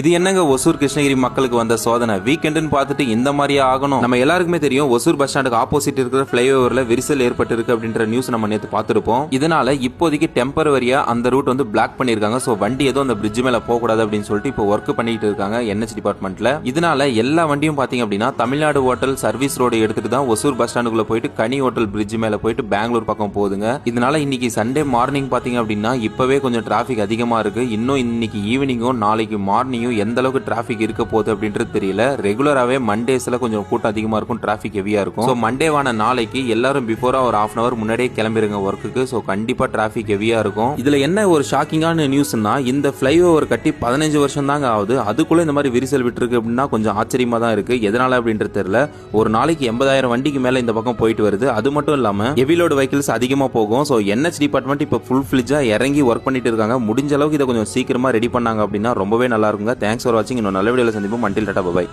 இது என்னங்க ஒசூர் கிருஷ்ணகிரி மக்களுக்கு வந்த சோதனை? வீக்கெண்டுன்னு பார்த்துட்டு இந்த மாதிரியே ஆகணும். நம்ம எல்லாருக்குமே தெரியும் ஒசூர் பஸ் ஸ்டாண்டுக்கு ஆப்போசிட் இருக்கிற ஃபிளைஓவர்ல விரிசல் ஏற்பட்டிருக்கு அப்படின்ற நியூஸ் நம்ம நேற்று பார்த்துருப்போம். இதனால இப்போதைக்கு டெம்பரவரியா அந்த ரூட் வந்து பிளாக் பண்ணிருக்காங்க ஸோ வண்டி எதுவும் அந்த பிரிட்ஜ் மேல போக கூடாது அப்படின்னு சொல்லிட்டு இப்போ ஒர்க் பண்ணிட்டு இருக்காங்க என்எச் டிபார்ட்மெண்ட்ல இதனால எல்லா வண்டியும் பாத்தீங்க அப்படின்னா தமிழ்நாடு ஹோட்டல் சர்வீஸ் ரோடு எடுத்துட்டு தான் ஒசூர் பஸ் ஸ்டாண்டுக்குள்ள போயிட்டு கனி ஹோட்டல் பிரிட்ஜ் மேல போயிட்டு பெங்களூர் பக்கம் போகுதுங்க. இதனால இன்னைக்கு சண்டே மார்னிங் பாத்தீங்க அப்படின்னா இப்பவே கொஞ்சம் டிராஃபிக் அதிகமா இருக்கு. இன்னும் இன்னைக்கு ஈவினிங்கும் நாளைக்கு மார்னிங்கும் எந்த அளவுக்கு டிராஃபிக் இருக்க போகுது அப்படின்றது தெரியல. ரெகுலராகவே மண்டேஸில் கொஞ்சம் கூட்டம் அதிகமாக இருக்கும் டிராஃபிக் ஹெவியாக இருக்கும். ஸோ மண்டேவான நாளைக்கு எல்லாரும் பிஃபோராக ஒரு ஹாஃப் அன் அவர் முன்னாடியே கிளம்பிருங்க ஒர்க்குக்கு ஸோ கண்டிப்பாக டிராஃபிக் ஹெவியாக இருக்கும். இதில் என்ன ஒரு ஷாக்கிங்கான நியூஸ்னா இந்த ஃப்ளைஓவர் கட்டி பதினஞ்சு வருஷம் தாங்க ஆகுது. அதுக்குள்ளே இந்த மாதிரி விரிசல் விட்டுருக்கு அப்படின்னா கொஞ்சம் ஆச்சரியமாக தான் இருக்குது எதனால் அப்படின்றது தெரியல. ஒரு நாளைக்கு எண்பதாயிரம் வண்டிக்கு மேலே இந்த பக்கம் போயிட்டு வருது. அது மட்டும் இல்லாமல் ஹெவிலோடு வெஹிக்கிள்ஸ் அதிகமாக போகும். ஸோ என்ஹெச் டிபார்ட்மெண்ட் இப்போ ஃபுல் ஃபிளிஜாக இறங்கி ஒர்க் பண்ணிட்டு இருக்காங்க. முடிஞ்ச அளவுக்கு இதை கொஞ்சம் சீக்கிரமாக ரெடி பண்ணாங்க அப்படின்னா ரொம்பவே நல்லா இருக்குங்க. தேங்க்ஸ் ஃபார் வாட்சிங் இன்னும் நல்ல வீடியோவில் சந்திப்போம். மண்டில் டாட்டா பாய்